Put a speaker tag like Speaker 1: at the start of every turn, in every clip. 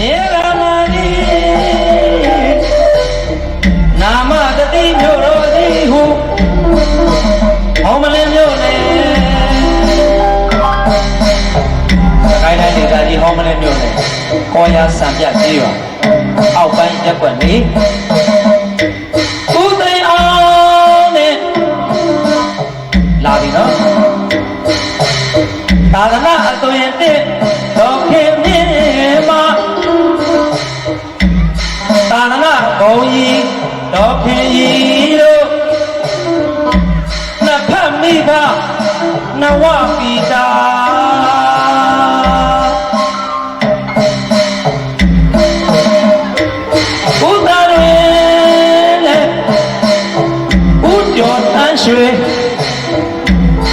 Speaker 1: ရေရမဏီနာမတတိမြို့တော်သည်ဟုဟောမလင်းမြို့နယ်ခိုင်တိုင်းဒေသကြီးဟောမလင်းမြို့နယ်ကောရစံပြကြီးရွာအောက်ပိုင်းရက်ွက်နေဦးသိန်းအောင်နဲ့လာပြီနော်သာသနာအသွင်တစ်တော်ခင်မြင် ပိတာဘုရားတွင်လည်းဦးကျော်တန်းရွှေ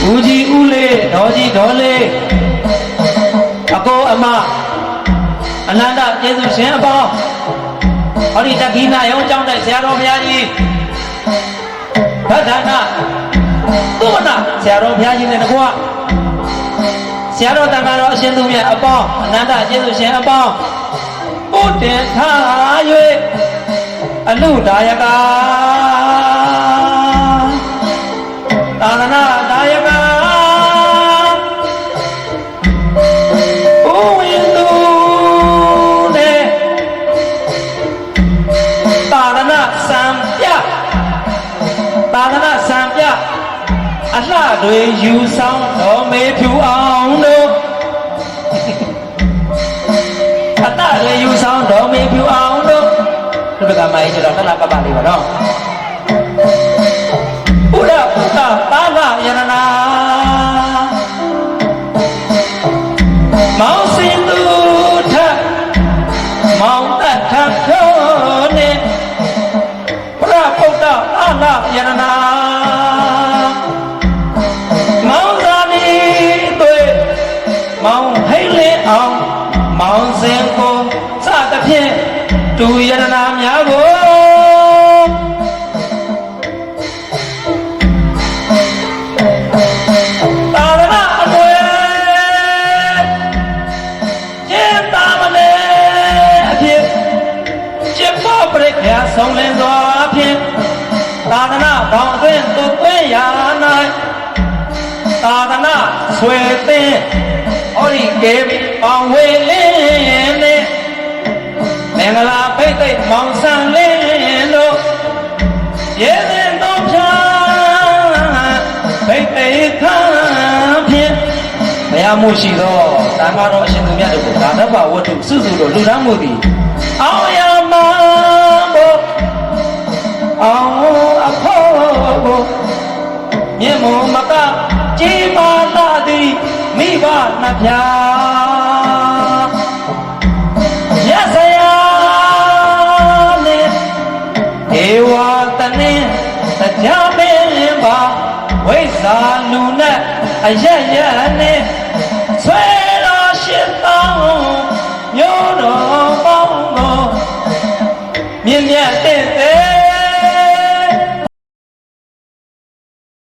Speaker 1: ဦးကြီးဦးလေးဒေါ်ကြီးဒေါ်လေးအကိုအမအနန္တကျေးဇူးရှင်အပေါင်းဟောဒီတက္ကိနာရောင်းကျောင်းတဲ့ဆရာတော်ဘုရားကြီးဗဒ္ဒနာသုမနာဆရာတော်ဘုရားကြီးနဲ့တကွာ ဆရာတော်တန်ခါတော်အရှင်သူမြတ်အပေါင်းအနန္တကျေးဇူးရှင်အပေါင်းပုတ္တင်ထား၍အနုဒါယကာ အလှတွေယူဆောင်တော်မေဖြူအောင်တို့အတတွေယူဆောင်တော်မေဖြူအောင်တို့ဒီဘက်ကမိုင်းကျတော့တလားပပလေးပါတော့ မောင်ဟိတ်လင်းအောင်မောင်စင်ကိုစသဖြင့်တူယရနာများကိုသာရဏအမွေကျင်းသာမလဲအဖြစ်ကျင်းပေါ်ပရိခရာဆုံးလင်းစွာအဖြစ်သာသနာဘောင်အတွင်းသူသွင်းရာ၌သာသနာဆွေသင်း ဟောဒီကေဘီပေါင်ဝေလင်းနဲ့မင်္ဂလာဖိတ်သိက်မောင်ဆန်းလင်းတို့ရေရင်တော်ဖြာဘိတ်တေခါဖြင့်ဘုရားမှုရှိသောတန်ခါတော်အရှင်သူမြတ်တို့ကိုဒါနဘဝတ္ထုစုစုတို့လူရမ်းမှုသည်အောင်ရမဘောအောင်အဖို့ကိုမြင့်မောမကជីမာတာသည်မိဘ နှပြရစရာနဲ့ဒေဝတနင်းတရားမင်းပါဝိဇ္ဇာလူနဲ့အရရနဲ့ဆွဲတော်ရှင်းတော်မြို့တော်ပေါင်းတော်မြင်မြတ်တဲ့